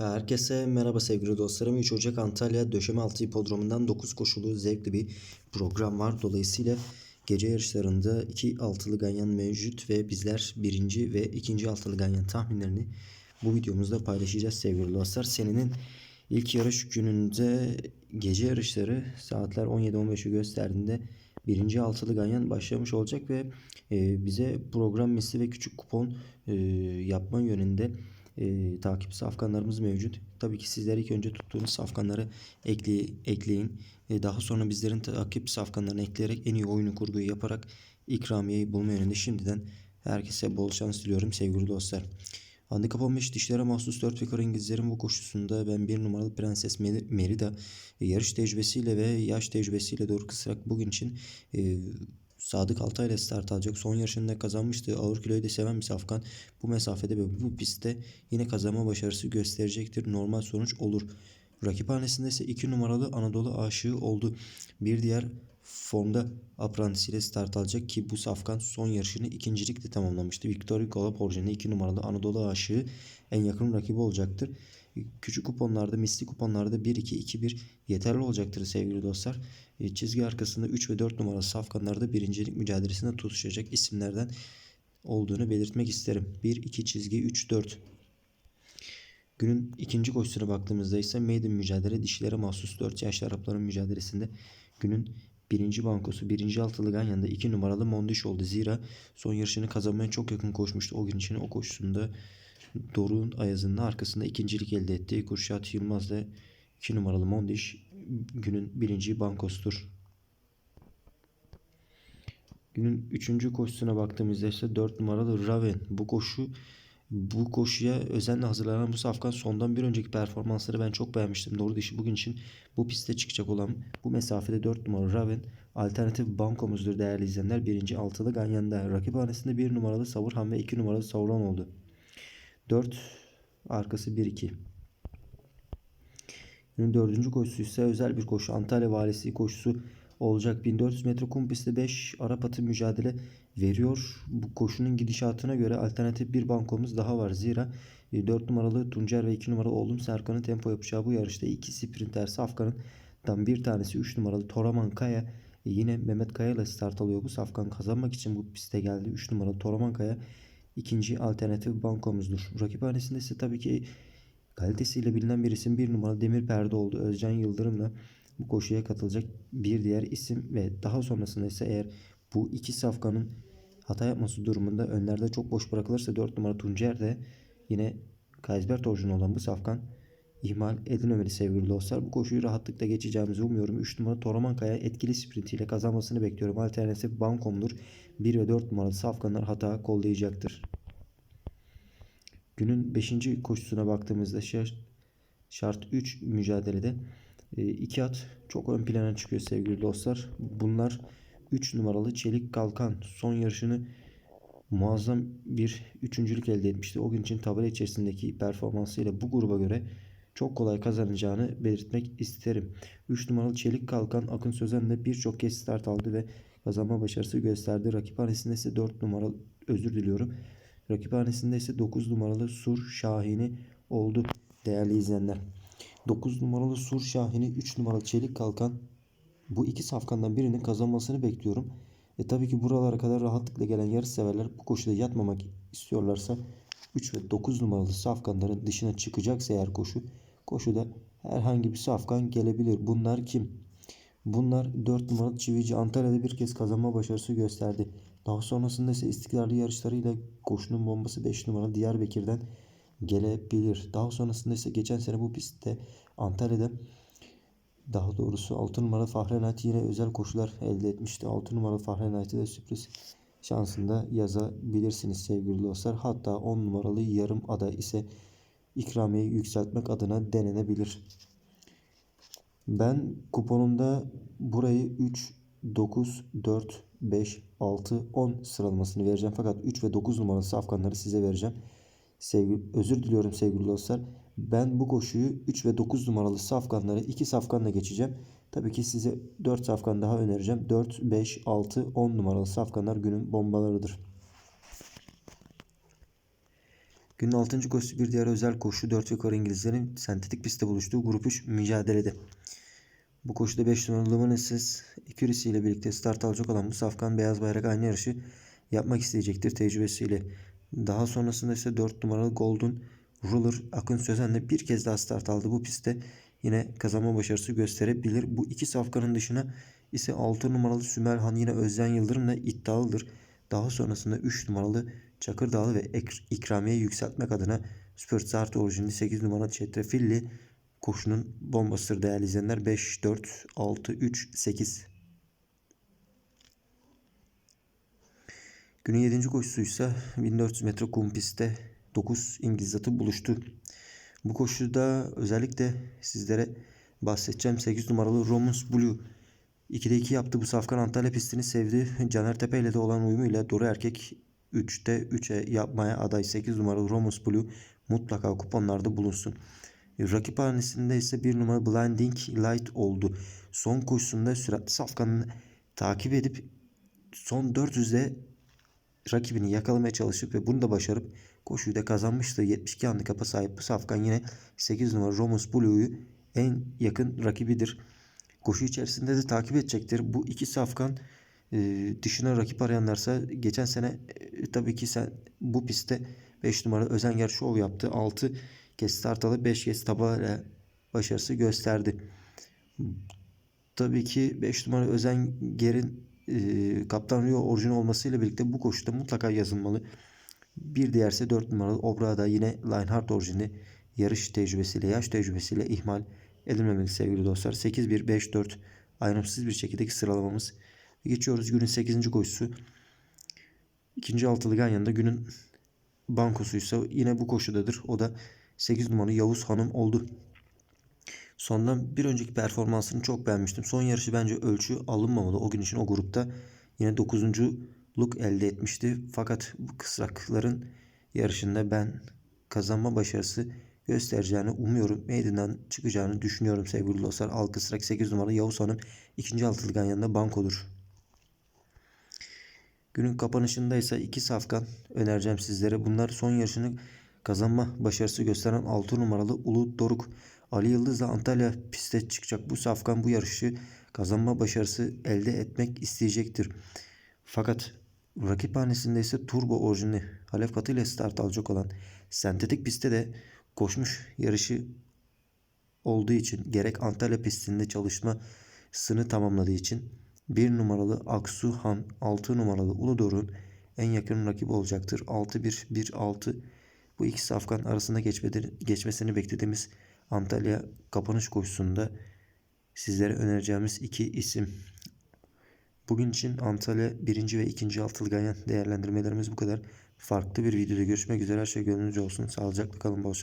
Herkese merhaba sevgili dostlarım. 3 Ocak Antalya Döşemealtı Hipodromu'ndan 9 koşulu zevkli bir program var. Dolayısıyla gece yarışlarında 2 altılı ganyan mevcut ve bizler 1. ve 2. altılı ganyan tahminlerini bu videomuzda paylaşacağız sevgili dostlar. Senenin ilk yarış gününde gece yarışları saatler 17-15'i gösterdiğinde 1. altılı ganyan başlamış olacak ve e, bize program misli ve küçük kupon e, yapma yönünde e, takip safkanlarımız mevcut. Tabii ki sizler ilk önce tuttuğunuz safkanları ekle, ekleyin. E, daha sonra bizlerin takip safkanlarını ekleyerek en iyi oyunu kurguyu yaparak ikramiyeyi bulma yönünde şimdiden herkese bol şans diliyorum sevgili dostlar. Handikap 15 dişlere mahsus 4 ve İngilizlerin bu koşusunda ben bir numaralı Prenses Merida yarış tecrübesiyle ve yaş tecrübesiyle doğru kısarak bugün için e, Sadık Altay ile start alacak. Son yarışında kazanmıştı. Ağır kiloyu da seven bir safkan. Bu mesafede ve bu pistte yine kazanma başarısı gösterecektir. Normal sonuç olur. Rakiphanesinde ise 2 numaralı Anadolu aşığı oldu. Bir diğer formda Apprentice ile start alacak ki bu safkan son yarışını ikincilikle tamamlamıştı. Victor Hugo Porjen'e 2 numaralı Anadolu aşığı en yakın rakibi olacaktır. Küçük kuponlarda, misli kuponlarda 1-2-2-1 yeterli olacaktır sevgili dostlar. E, çizgi arkasında 3 ve 4 numaralı safkanlarda birincilik mücadelesinde tutuşacak isimlerden olduğunu belirtmek isterim. 1-2 çizgi 3-4. Günün ikinci koşusuna baktığımızda ise maiden mücadele dişilere mahsus 4 yaşlı Arapların mücadelesinde günün birinci bankosu birinci altılı Ganyan'da 2 numaralı Mondiş oldu. Zira son yarışını kazanmaya çok yakın koşmuştu. O gün için o koşusunda Doruk'un Ayaz'ın arkasında ikincilik elde etti. Kurşat Yılmaz da 2 numaralı Mondiş günün birinci bankostur. Günün üçüncü koşusuna baktığımızda ise 4 numaralı Raven. Bu koşu bu koşuya özenle hazırlanan bu safkan sondan bir önceki performansları ben çok beğenmiştim. Doğru dişi bugün için bu pistte çıkacak olan bu mesafede 4 numaralı Raven alternatif bankomuzdur değerli izleyenler. Birinci altılı Ganyan'da rakip hanesinde 1 numaralı Savurhan ve 2 numaralı Sauron oldu. 4 arkası 1-2. Günün dördüncü koşusu ise özel bir koşu. Antalya Valisi koşusu olacak. 1400 metre kum pistte 5 Arap atı mücadele veriyor. Bu koşunun gidişatına göre alternatif bir bankomuz daha var. Zira 4 e, numaralı Tuncer ve 2 numaralı Oğlum Serkan'ın tempo yapacağı bu yarışta iki sprinter Safkan'ın bir tanesi 3 numaralı Toraman Kaya e, yine Mehmet Kaya ile start alıyor. Bu Safkan kazanmak için bu piste geldi. 3 numaralı Toraman Kaya ikinci alternatif bankomuzdur. Rakip hanesinde ise tabii ki kalitesiyle bilinen bir isim bir numaralı Demir Perde oldu. Özcan Yıldırım'la bu koşuya katılacak bir diğer isim ve daha sonrasında ise eğer bu iki safkanın hata yapması durumunda önlerde çok boş bırakılırsa 4 numara Tuncer de yine Kaysbert orijinal olan bu safkan ihmal edilmemeli sevgili dostlar. Bu koşuyu rahatlıkla geçeceğimizi umuyorum. 3 numara Toraman Kaya etkili sprintiyle kazanmasını bekliyorum. Alternatif Bankom'dur. 1 ve 4 numaralı safkanlar hata kollayacaktır. Günün 5. koşusuna baktığımızda şart 3 mücadelede e, iki at çok ön plana çıkıyor sevgili dostlar. Bunlar 3 numaralı Çelik Kalkan son yarışını muazzam bir üçüncülük elde etmişti. O gün için tabela içerisindeki performansıyla bu gruba göre çok kolay kazanacağını belirtmek isterim. 3 numaralı Çelik Kalkan Akın Sözen de birçok kez start aldı ve kazanma başarısı gösterdi. Rakip hanesinde ise 4 numaralı özür diliyorum. Rakip hanesinde ise 9 numaralı Sur Şahini oldu değerli izleyenler. 9 numaralı Sur Şahini 3 numaralı Çelik Kalkan bu iki safkandan birinin kazanmasını bekliyorum. E tabii ki buralara kadar rahatlıkla gelen yarış severler bu koşuda yatmamak istiyorlarsa 3 ve 9 numaralı safkanların dışına çıkacaksa eğer koşu koşuda herhangi bir safkan gelebilir. Bunlar kim? Bunlar 4 numaralı Çivici Antalya'da bir kez kazanma başarısı gösterdi. Daha sonrasında ise istikrarlı yarışlarıyla koşunun bombası 5 numaralı Diyarbakır'dan gelebilir. Daha sonrasında ise geçen sene bu pistte Antalya'da daha doğrusu 6 numara Fahrenheit yine özel koşular elde etmişti. 6 numara Fahrenheit'i de sürpriz şansında yazabilirsiniz sevgili dostlar. Hatta 10 numaralı yarım aday ise ikramiyeyi yükseltmek adına denenebilir. Ben kuponumda burayı 3, 9, 4, 5, 6, 10 sıralamasını vereceğim. Fakat 3 ve 9 numaralı safkanları size vereceğim. Sevgili, özür diliyorum sevgili dostlar. Ben bu koşuyu 3 ve 9 numaralı safkanları 2 safkanla geçeceğim. Tabii ki size 4 safkan daha önereceğim. 4, 5, 6, 10 numaralı safkanlar günün bombalarıdır. Günün 6. koşusu bir diğer özel koşu 4 yukarı İngilizlerin sentetik pistte buluştuğu grup 3 mücadelede. Bu koşuda 5 numaralı Luminescence Accuracy ile birlikte start alacak olan bu safkan beyaz bayrak aynı yarışı yapmak isteyecektir tecrübesiyle. Daha sonrasında ise 4 numaralı Golden Ruler Akın Sözen'le bir kez daha start aldı. Bu pistte yine kazanma başarısı gösterebilir. Bu iki safkanın dışına ise 6 numaralı Sümelhan yine Özden Yıldırım'la iddialıdır. Daha sonrasında 3 numaralı Çakır Dağlı ve ikramiye yükseltmek adına Spurtzart orijinli 8 numaralı Çetrefilli koşunun bombasıdır değerli izleyenler. 5, 4, 6, 3, 8. Günün 7. koşusuysa 1400 metre kum pistte 9 İngiliz atı buluştu. Bu koşuda özellikle sizlere bahsedeceğim 8 numaralı Romans Blue 2'de 2 yaptı bu Safkan Antalya pistini sevdi. Caner Tepe ile de olan uyumuyla Doru Erkek 3'te 3'e yapmaya aday 8 numaralı Romans Blue mutlaka kuponlarda bulunsun. Rakip hanesinde ise 1 numara Blinding Light oldu. Son koşusunda süratli Safkan'ı takip edip son 400'de rakibini yakalamaya çalışıp ve bunu da başarıp koşuyu da kazanmıştı. 72 handikapa sahip bu Safkan yine 8 numara Romans Blue'yu en yakın rakibidir. Koşu içerisinde de takip edecektir. Bu iki Safkan e, dışına rakip arayanlarsa geçen sene e, tabii ki sen bu pistte 5 numara Özenger şov yaptı. 6 kez start alıp 5 kez tabela başarısı gösterdi. Tabii ki 5 numara Özenger'in e, Kaptan Rio orijinal olmasıyla birlikte bu koşuda mutlaka yazılmalı. Bir diğerse 4 numaralı Obra'da yine Lionheart orijinli yarış tecrübesiyle, yaş tecrübesiyle ihmal edilmemeli sevgili dostlar. 8-1-5-4 ayrımsız bir şekilde sıralamamız. Geçiyoruz günün 8. koşusu. İkinci altılı ganyanında günün bankosuysa yine bu koşudadır. O da 8 numaralı Yavuz Hanım oldu. Sondan bir önceki performansını çok beğenmiştim. Son yarışı bence ölçü alınmamalı. O gün için o grupta yine 9. luk elde etmişti. Fakat bu kısrakların yarışında ben kazanma başarısı göstereceğini umuyorum. Meydandan çıkacağını düşünüyorum sevgili dostlar. Al kısrak 8 numaralı Yavuz Hanım ikinci altılı ganyanında bankodur. Günün kapanışında ise iki safkan önereceğim sizlere. Bunlar son yarışını kazanma başarısı gösteren 6 numaralı Ulu Doruk. Ali Yıldız'la Antalya piste çıkacak. Bu safkan bu yarışı kazanma başarısı elde etmek isteyecektir. Fakat rakip hanesinde ise turbo orijinli Halef Katı ile start alacak olan sentetik pistte de koşmuş yarışı olduğu için gerek Antalya pistinde çalışmasını tamamladığı için 1 numaralı Aksu Han 6 numaralı Uludor'un en yakın rakibi olacaktır. 6-1-1-6 bu iki safkan arasında geçmesini beklediğimiz Antalya kapanış koşusunda sizlere önereceğimiz iki isim. Bugün için Antalya birinci ve ikinci altılı ganyan değerlendirmelerimiz bu kadar. Farklı bir videoda görüşmek üzere. Her şey gönlünüzce olsun. Sağlıcakla kalın. Bol.